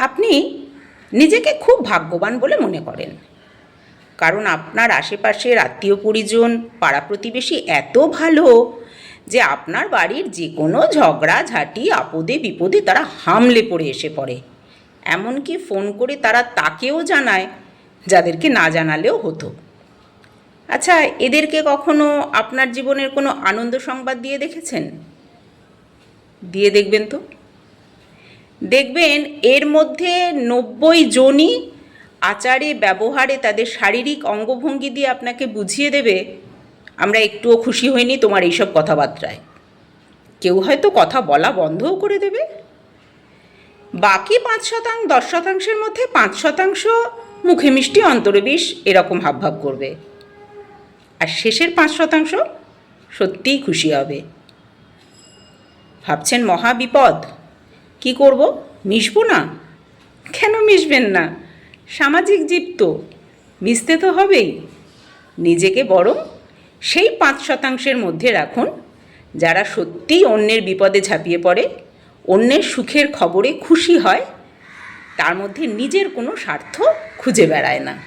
আপনি নিজেকে খুব ভাগ্যবান বলে মনে করেন। কারণ আপনার আশেপাশের আত্মীয় পরিজন, পাড়া প্রতিবেশী এত ভালো যে আপনার বাড়ির যে কোনো ঝগড়া, ঝাঁটি, আপদে, বিপদে তারা হামলে পড়ে এসে পড়ে। এমনকি ফোন করে তারা তাকেও জানায়, যাদেরকে না জানালেও হতো। আচ্ছা এদেরকে কখনো আপনার জীবনের কোনো আনন্দ সংবাদ দিয়ে দেখেছেন? দিয়ে দেখবেন তো? দেখবেন এর মধ্যে নব্বই জনই আচারে, ব্যবহারে তাদের শারীরিক অঙ্গভঙ্গি দিয়ে আপনাকে বুঝিয়ে দেবে, আমরা একটুও খুশি হইনি তোমার এইসব কথাবার্তায়। কেউ হয়তো কথা বলা বন্ধও করে দেবে। বাকি পাঁচ শতাংশ, দশ শতাংশের মধ্যে পাঁচ শতাংশ মুখে মিষ্টি, অন্তরে বিষ এরকম হাবভাব করবে। আর শেষের পাঁচ শতাংশ সত্যিই খুশি হবে। ভাবছেন মহা বিপদ। কি করব? মিশবো না? কেন মিশবেন না? সামাজিক জীব তো। মিশতে তো হবেই। নিজেকে বরং সেই পাঁচ শতাংশের মধ্যে রাখুন, যারা সত্যিই অন্যের বিপদে ঝাঁপিয়ে পড়ে, অন্যের সুখের খবরে খুশি হয়, তার মধ্যে নিজের কোনো স্বার্থ খুঁজে বেড়ায় না।